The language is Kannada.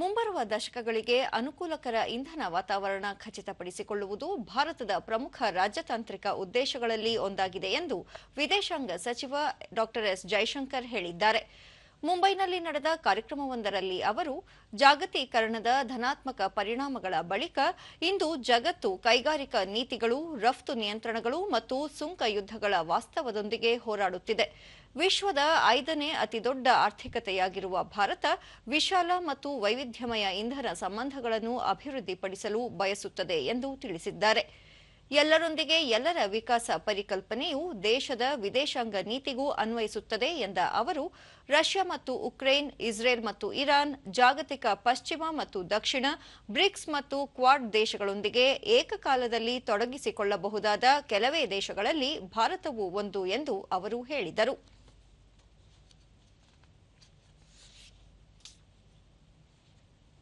ಮುಂಬರುವ ದಶಕಗಳಿಗೆ ಅನುಕೂಲಕರ ಇಂಧನ ವಾತಾವರಣ ಖಚಿತಪಡಿಸಿಕೊಳ್ಳುವುದು ಭಾರತದ ಪ್ರಮುಖ ರಾಜತಾಂತ್ರಿಕ ಉದ್ದೇಶಗಳಲ್ಲಿ ಒಂದಾಗಿದೆ ಎಂದು ವಿದೇಶಾಂಗ ಸಚಿವ ಡಾ ಎಸ್ ಜೈಶಂಕರ್ ಹೇಳಿದ್ದಾರೆ. ಮುಂಬೈನಲ್ಲಿ ನಡೆದ ಕಾರ್ಯಕ್ರಮವೊಂದರಲ್ಲಿ ಅವರು ಜಾಗತೀಕರಣದ ಧನಾತ್ಮಕ ಪರಿಣಾಮಗಳ ಬಳಿಕ ಇಂದು ಜಗತ್ತು ಕೈಗಾರಿಕಾ ನೀತಿಗಳು, ರಫ್ತು ನಿಯಂತ್ರಣಗಳು ಮತ್ತು ಸುಂಕ ಯುದ್ಧಗಳ ವಾಸ್ತವದೊಂದಿಗೆ ಹೋರಾಡುತ್ತಿದೆ. ವಿಶ್ವದ ಐದನೇ ಅತಿದೊಡ್ಡ ಆರ್ಥಿಕತೆಯಾಗಿರುವ ಭಾರತ ವಿಶಾಲ ಮತ್ತು ವೈವಿಧ್ಯಮಯ ಇಂಧನ ಸಂಬಂಧಗಳನ್ನು ಅಭಿವೃದ್ಧಿಪಡಿಸಲು ಬಯಸುತ್ತದೆ ಎಂದು ತಿಳಿಸಿದ್ದಾರೆ. ಎಲ್ಲರೊಂದಿಗೆ ಎಲ್ಲರ ವಿಕಾಸ ಪರಿಕಲ್ಪನೆಯು ದೇಶದ ವಿದೇಶಾಂಗ ನೀತಿಗೂ ಅನ್ವಯಿಸುತ್ತದೆ ಎಂದ ಅವರು, ರಷ್ಯಾ ಮತ್ತು ಉಕ್ರೇನ್, ಇಸ್ರೇಲ್ ಮತ್ತು ಇರಾನ್, ಜಾಗತಿಕ ಪಶ್ಚಿಮ ಮತ್ತು ದಕ್ಷಿಣ, ಬ್ರಿಕ್ಸ್ ಮತ್ತು ಕ್ವಾಡ್ ದೇಶಗಳೊಂದಿಗೆ ಏಕಕಾಲದಲ್ಲಿ ತೊಡಗಿಸಿಕೊಳ್ಳಬಹುದಾದ ಕೆಲವೇ ದೇಶಗಳಲ್ಲಿ ಭಾರತವೂ ಒಂದು ಎಂದು ಅವರು ಹೇಳಿದರು.